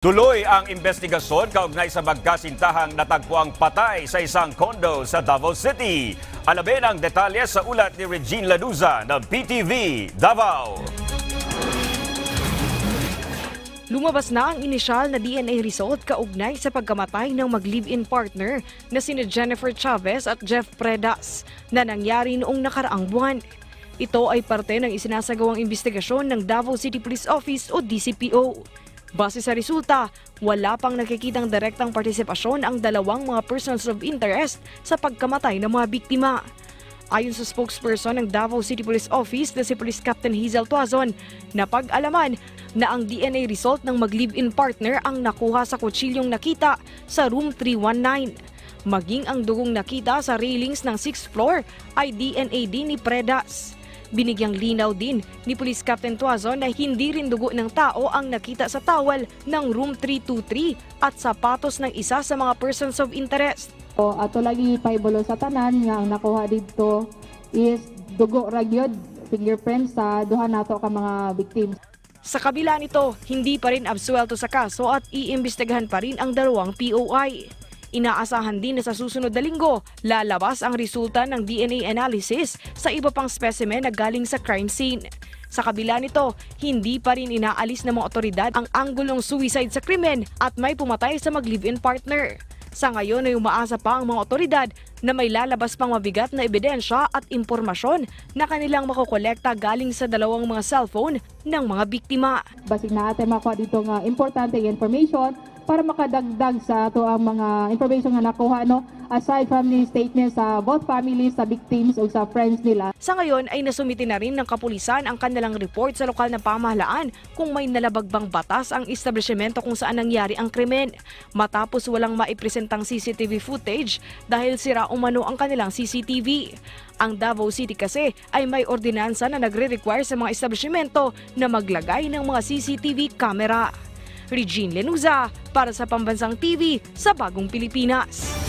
Tuloy ang investigasyon kaugnay sa magkasintahang natagpuang patay sa isang kondo sa Davao City. Alamin ang detalye sa ulat ni Regine Lanuza ng PTV Davao. Lumabas na ang inisyal na DNA result kaugnay sa pagkamatay ng mag-live-in partner na sina Jennifer Chavez at Jeff Predas na nangyari noong nakaraang buwan. Ito ay parte ng isinasagawang investigasyon ng Davao City Police Office o DCPO. Base sa resulta, wala pang nakikitang direktang partisipasyon ang dalawang mga persons of interest sa pagkamatay ng mga biktima. Ayon sa spokesperson ng Davao City Police Office na si Police Captain Hazel Tuazon, napag-alaman na ang DNA result ng mag-live-in partner ang nakuha sa kutsilyong nakita sa room 319. Maging ang dugong nakita sa railings ng 6th floor ay DNA din ni Predas. Binigyang linaw din ni Police Captain Tuazon na hindi rin dugo ng tao ang nakita sa towel ng room 323 at sapatos ng isa sa mga persons of interest. So, ato lagi pahibalo sa tanan nga ang nakuha dito is dugo ra gyud fingerprints sa duha nato ka mga victims. Sa kabila nito, hindi pa rin absuelto sa kaso at iimbestigahan pa rin ang dalawang POI. Inaasahan din na sa susunod na linggo, lalabas ang resulta ng DNA analysis sa iba pang specimen na galing sa crime scene. Sa kabila nito, hindi pa rin inaalis ng mga otoridad ang anggulong suicide sa krimen at may pumatay sa mag-live-in partner. Sa ngayon ay umaasa pa ang mga otoridad na may lalabas pang mabigat na ebidensya at impormasyon na kanilang makokolekta galing sa dalawang mga cellphone ng mga biktima. Basig na ate makuha dito nga importante information para makadagdag sa ato ang mga information nga nakuha no aside from the statements sa both families sa victims ug sa friends nila Sa ngayon ay nasumiti na rin ng kapulisan ang kanilang report sa lokal na pamahalaan kung may nalabagbang batas ang establishmento kung saan nangyari ang krimen. Matapos walang maipresentang CCTV footage dahil sira umano ang kanilang CCTV. Ang Davao City kasi ay may ordinansa na nagre-require sa mga establishmento na maglagay ng mga CCTV camera. Regine Lenuza para sa Pambansang TV sa Bagong Pilipinas.